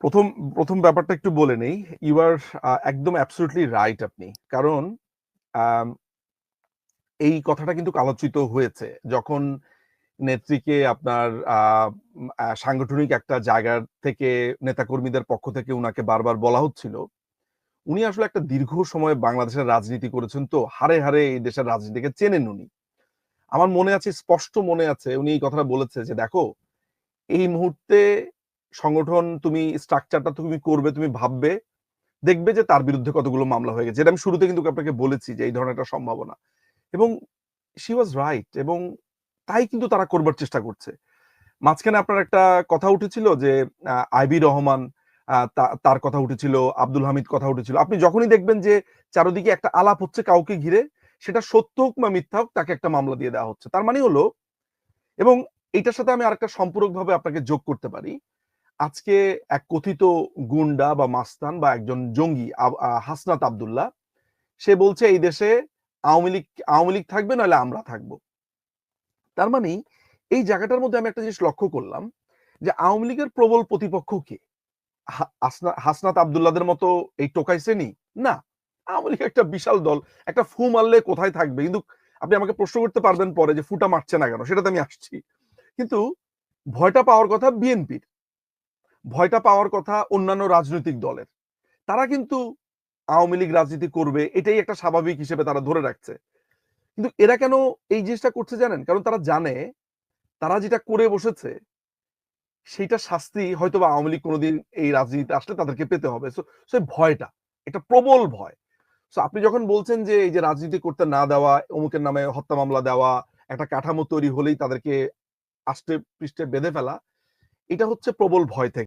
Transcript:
প্রথম, প্রথম ব্যাপারটা একটু বলে নেই। ইউ আর একদম অ্যাবসোলিউটলি রাইট আপনি। কারণ এই কথাটা কিন্তু আলোচিত হয়েছে। যখন নেত্রীকে আপনার সাংগঠনিক একটা জায়গার থেকে নেতাকর্মীদের পক্ষ থেকে উনাকে বারবার বলা হচ্ছিল। উনি আসলে একটা দীর্ঘ সময় বাংলাদেশের রাজনীতি করেছেন তো হারে হারে এই দেশের রাজনীতিকে চেনেন উনি। আমার মনে আছে স্পষ্ট মনে আছে উনি এই কথাটা বলেছে যে, "দেখো এই মুহূর্তে সংগঠন তুমি স্ট্রাকচারটা তুমি করবে, তুমি ভাববে। দেখবে যে তার বিরুদ্ধে কতগুলো মামলা হয়ে গেছে।" এটা আমি শুরুতে কিন্তু আপনাকে বলেছি যে এই ধরনের একটা সম্ভাবনা। এবং শি ওয়াজ রাইট এবং তাই কিন্তু তারা করবার চেষ্টা করছে। মাঝখানে আপনার একটা কথা উঠেছিল যে আইবি রহমান তার কথা উঠেছিল, আব্দুল হামিদ কথা উঠেছিল। আপনি যখনই দেখবেন যে চারদিকে একটা আলাপ হচ্ছে কাউকে ঘিরে, সেটা সত্য হোক বা মিথ্যা হোক তাকে একটা মামলা দিয়ে দেওয়া হচ্ছে। তার মানে হলো এবং এটার সাথে আমি আরেকটা সম্পূরকভাবে আপনাকে যোগ করতে পারি। আজকে এক কথিত গুন্ডা বা মাস্তান বা একজন জঙ্গি হাসনাত আবদুল্লাহ, সে বলছে, এই দেশে আওয়ামী লীগ আওয়ামী লীগ থাকবে, নাহলে আমরা থাকব। তার মানে এই জায়গাটার মধ্যে আমি একটা জিনিস লক্ষ্য করলাম, যে আওয়ামী লীগের প্রবল প্রতিপক্ষ কে? হাসনাত আব্দুল্লাহদের মতো এই টোকাই শ্রেণি? না। আওয়ামী লীগ একটা বিশাল দল। একটা ফু মারলে কোথায় থাকবে? কিন্তু আপনি আমাকে প্রশ্ন করতে পারবেন পরে যে ফুটা মারছে না কেন? সেটাতে আমি আসছি। কিন্তু ভয়টা পাওয়ার কথা বিএনপির। ভয়টা পাওয়ার কথা অন্যান্য রাজনৈতিক দলের। তারা কিন্তু আওয়ামী লীগ রাজনীতি করবে এটাই একটা স্বাভাবিক হিসেবে তারা ধরে রাখছে। কিন্তু এরা কেন এই জিনিসটা করছে জানেন? কারণ তারা জানে তারা যেটা করে বসেছে সেইটা শাস্তি হয়তো বা আওয়ামী লীগ কোনোদিন এই রাজনীতিতে আসলে তাদেরকে পেতে হবে। সো, ভয়টা, একটা প্রবল ভয়। সো আপনি যখন বলছেন যে এই যে রাজনীতি করতে না দেওয়া, অমুকের নামে হত্যা মামলা দেওয়া, একটা কাঠামো তৈরি হলেই তাদেরকে আষ্টে পৃষ্ঠে বেঁধে ফেলা, এটা হচ্ছে প্রবল ভয় থেকে।